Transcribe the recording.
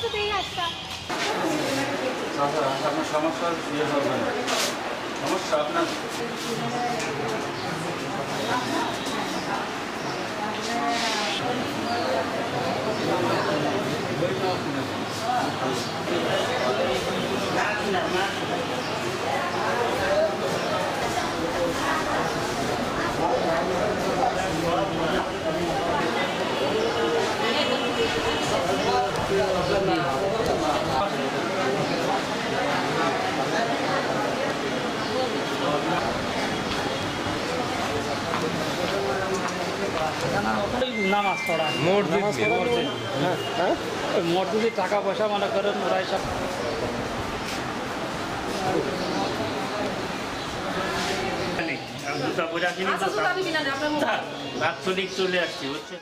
সাথেই আপনার সমস্যা ইয়ে সমস্যা আপনার। নামাজ পড়া। মসজিদ নামাজ হ্যাঁ ওই মসজিদে টাকা পয়সা মনে করেন ওরা সব। জুতা আচ্ছা দিবি আপনার মুখ। চলে আসছি বুঝছেন?